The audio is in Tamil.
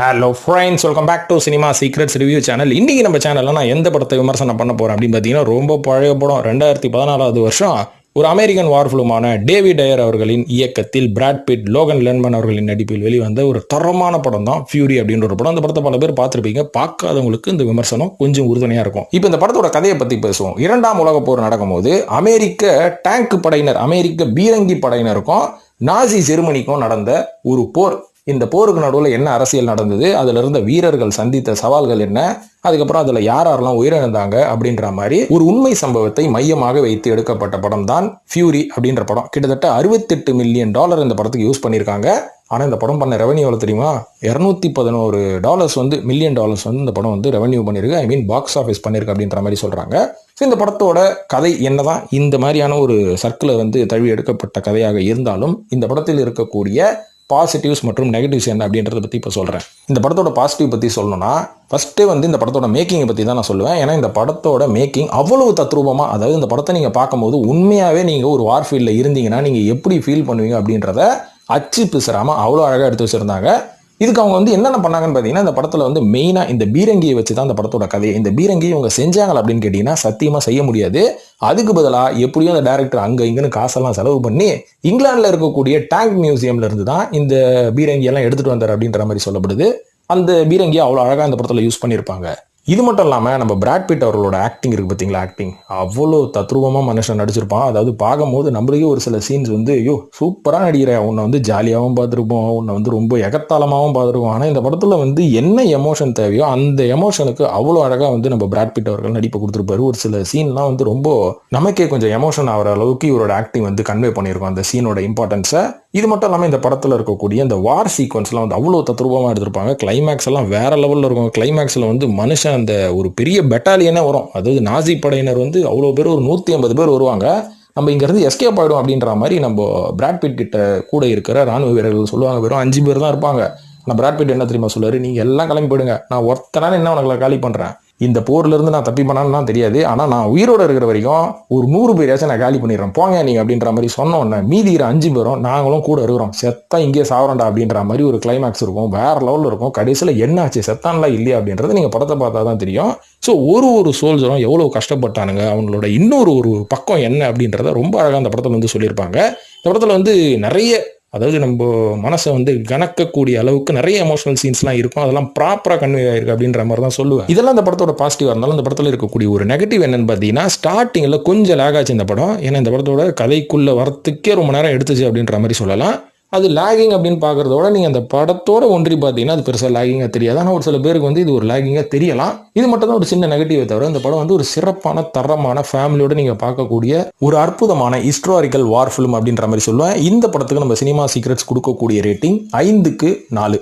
Hello friends welcome back to cinema secrets review channel இன்றைக்கி நம்ம சேனலில் நான் எந்த படத்தை விமர்சனம் பண்ண போகிறேன் அப்படின்னு பார்த்தீங்கன்னா ரொம்ப பழைய படம். ரெண்டாயிரத்தி பதினாலாவது வருஷம் ஒரு அமெரிக்கன் வார் ஃபிலிமான டேவிட் டயர் அவர்களின் இயக்கத்தில் பிராட் பிட் லோகன் லென்மன் அவர்களின் நடிப்பில் வெளிவந்த ஒரு தரமான படம் தான் ஃபியூரி அப்படின்ற ஒரு படம். அந்த படத்தை பல பேர் பார்த்துருப்பீங்க. பார்க்காதவங்களுக்கு இந்த விமர்சனம் கொஞ்சம் உறுதுணையாக இருக்கும். இப்போ இந்த படத்தோட கதையை பற்றி பேசுவோம். இரண்டாம் உலக போர் நடக்கும்போது அமெரிக்க டேங்க் படையினர் அமெரிக்க பீரங்கி படையினருக்கும் நாசி ஜெர்மனிக்கும் நடந்த ஒரு போர். இந்த போருக்கு நடுவில் என்ன அரசியல் நடந்தது? அதில் இருந்த வீரர்கள் சந்தித்த சவால்கள் என்ன? அதுக்கப்புறம் அதில் யார் யாரெல்லாம் உயிரிழந்தாங்க? அப்படின்ற மாதிரி ஒரு உண்மை சம்பவத்தை மையமாக வைத்து எடுக்கப்பட்ட படம் தான் ஃபியூரி அப்படின்ற படம். கிட்டத்தட்ட அறுபத்தெட்டு மில்லியன் டாலர் இந்த படத்துக்கு யூஸ் பண்ணியிருக்காங்க. ஆனால் இந்த படம் பண்ண ரெவன்யூ எவ்வளோ தெரியுமா? இரநூத்தி பதினோரு டாலர்ஸ் வந்து மில்லியன் டாலர்ஸ் வந்து இந்த படம் வந்து ரெவன்யூ பண்ணியிருக்கு. ஐ மீன் பாக்ஸ் ஆஃபீஸ் பண்ணியிருக்கு அப்படின்ற மாதிரி சொல்கிறாங்க ஸோ இந்த படத்தோட கதை என்னதான்? இந்த மாதிரியான ஒரு சர்க்கிளை வந்து தழுவி எடுக்கப்பட்ட கதையாக இருந்தாலும் இந்த படத்தில் இருக்கக்கூடிய பாசிட்டிவ்ஸ் மற்றும் நெகட்டிவ்ஸ் என்ன அப்படின்றத பற்றி இப்போ சொல்கிறேன் இந்த படத்தோட பாசிட்டிவ் பற்றி சொல்லணும்னா ஃபஸ்ட்டே வந்து இந்த படத்தோட மேக்கிங்கை பற்றி தான் நான் சொல்லுவேன். ஏன்னா இந்த படத்தோட மேக்கிங் அவ்வளவு தத்ரூபமாக அதாவது இந்த படத்தை நீங்கள் பார்க்கும்போது உண்மையாகவே நீங்கள் ஒரு வார்ஃபீல்டில் இருந்தீங்கன்னா நீங்கள் எப்படி ஃபீல் பண்ணுவீங்க அப்படின்றத அச்சு பிசுறாமல் அவ்வளோ அழகாக எடுத்து வச்சுருந்தாங்க. இதுக்கு அவங்க வந்து என்னென்ன பண்ணாங்கன்னு பார்த்தீங்கன்னா இந்த படத்தில் வந்து மெயினாக இந்த பீரங்கியை வச்சு தான் அந்த படத்தோட கதையை இந்த பீரங்கியை இவங்க செஞ்சாங்க அப்படின்னு கேட்டிங்கன்னா சத்தியமாக செய்ய முடியாது. அதுக்கு பதிலாக எப்படியும் அந்த டேரக்டர் அங்கே இங்கேன்னு காசெல்லாம் செலவு பண்ணி இங்கிலாந்தில் இருக்கக்கூடிய டேங்க் மியூசியம்ல இருந்து தான் இந்த பீரங்கியெல்லாம் எடுத்துகிட்டு வந்தார் அப்படின்ற மாதிரி சொல்லப்படுது. அந்த பீரங்கியை அவ்வளோ அழகாக இந்த படத்தில் யூஸ் பண்ணியிருப்பாங்க. இது மட்டும் இல்லாமல் நம்ம பிராட்பிட் அவர்களோட ஆக்டிங் இருக்குது பார்த்தீங்களா ஆக்டிங் அவ்வளோ தத்ரூபமாக மனுஷன் நடிச்சிருப்பான். அதாவது பார்க்கும்போது நம்மளுக்கே ஒரு சில சீன்ஸ் வந்து ஐயோ சூப்பராக நடிக்கிற. உன்னை வந்து ஜாலியாகவும் பார்த்துருப்போம். உன்னை வந்து ரொம்ப எகத்தாளமாகவும் பார்த்துருப்போம். ஆனால் இந்த படத்தில் வந்து என்ன எமோஷன் தேவையோ அந்த எமோஷனுக்கு அவ்வளோ அழகாக வந்து நம்ம பிராட் அவர்கள் நடிப்பு கொடுத்துருப்பாரு. ஒரு சில சீன்லாம் வந்து ரொம்ப நமக்கே கொஞ்சம் எமோஷன் ஆகிற அளவுக்கு இவரோட ஆக்டிங் வந்து கன்வே பண்ணியிருக்கோம். அந்த சீனோட இம்பார்ட்டன்ஸை இது மட்டும் இல்லாமல் இந்த படத்தில் இருக்கக்கூடிய இந்த வார் சீக்வன்ஸ்லாம் வந்து அவ்வளோ தத்ரூபமாக எடுத்திருப்பாங்க. கிளைமேக்ஸ் எல்லாம் வேற லெவலில் இருக்கும். கிளைமேக்ஸில் வந்து மனுஷன் அந்த ஒரு பெரிய பெட்டாலியனே வரும். அதாவது நாசி படையினர் வந்து அவ்வளோ பேர் ஒரு நூற்றி ஐம்பது பேர் வருவாங்க. நம்ம இங்கேருந்து எஸ்கேப் ஆகிடும் அப்படின்ற மாதிரி நம்ம பிராட்பிட் கிட்ட கூட இருக்கிற ராணுவ வீரர்கள் சொல்லுவாங்க. வெறும் அஞ்சு பேர் தான் இருப்பாங்க. நான் பிராட்பிட் என்ன தெரியுமா சொல்லுவார்? நீங்கள் எல்லாம் கிளம்பி போயிடுங்க. நான் ஒருத்தனால என்ன உனக்கு காலி பண்ணுறேன் இந்த போர்லேருந்து நான் தப்பி பண்ணான்னு தெரியாது. ஆனால் நான் உயிரோட இருக்கிற வரைக்கும் ஒரு நூறு பேரையாச்சும் நான் காலி பண்ணிடுறேன். போங்க நீங்கள் அப்படின்ற மாதிரி சொன்னோன்னே மீதி இருக்கிற அஞ்சு பேரும் நாங்களும் கூட இருக்கிறோம். செத்தா இங்கே சாவரண்டா அப்படின்ற மாதிரி ஒரு கிளைமேக்ஸ் இருக்கும். வேற லெவலில் இருக்கும். கடைசியில் என்னாச்சு செத்தான்லாம் இல்லையா அப்படின்றது நீங்கள் படத்தை பார்த்தா தான் தெரியும். ஸோ ஒரு ஒரு சோல்ஜரும் எவ்வளோ கஷ்டப்பட்டானுங்க? அவங்களோட இன்னொரு ஒரு பக்கம் என்ன அப்படின்றத ரொம்ப அழகாக அந்த படத்தில் வந்து சொல்லியிருப்பாங்க. இந்த படத்தில் வந்து நிறைய அதாவது நம்ம மனசை வந்து கணக்கக்கூடிய அளவுக்கு நிறைய எமோஷனல் சீன்ஸ்லாம் இருக்கும். அதெல்லாம் ப்ராப்பராக கன்வே ஆயிருக்கு அப்படின்ற மாதிரி தான் சொல்லுவேன். இதெல்லாம் அந்த படத்தோட பாசிட்டிவாக இருந்தாலும் அந்த படத்தில் இருக்கக்கூடிய ஒரு நெகட்டிவ் என்னன்னு பார்த்தீங்கன்னா ஸ்டார்டிங்கில் கொஞ்சம் லேக் ஆச்சு இந்த படம். ஏன்னா இந்த படத்தோட கதைக்குள்ளே வரத்துக்கே ரொம்ப நேரம் எடுத்துச்சு அப்படின்ற மாதிரி சொல்லலாம். அது லேகிங் அப்படின்னு பார்க்குறதோட நீங்கள் அந்த படத்தோட ஒன்றி பார்த்தீங்கன்னா அது பெருசாக லேகிங்காக தெரியாது. ஆனால் ஒரு சில பேருக்கு வந்து இது ஒரு லேகிங்காக தெரியலாம். இது மட்டும் தான் ஒரு சின்ன நெகட்டிவ் தவிர இந்த படம் வந்து ஒரு சிறப்பான தரமான ஃபேமிலியோட நீங்கள் பார்க்கக்கூடிய ஒரு அற்புதமான ஹிஸ்டாரிக்கல் வார் ஃபிலிம் அப்படின்ற மாதிரி சொல்லுவேன். இந்த படத்துக்கு நம்ம சினிமா சீக்ரெட்ஸ் கொடுக்கக்கூடிய ரேட்டிங் ஐந்துக்கு நாலு.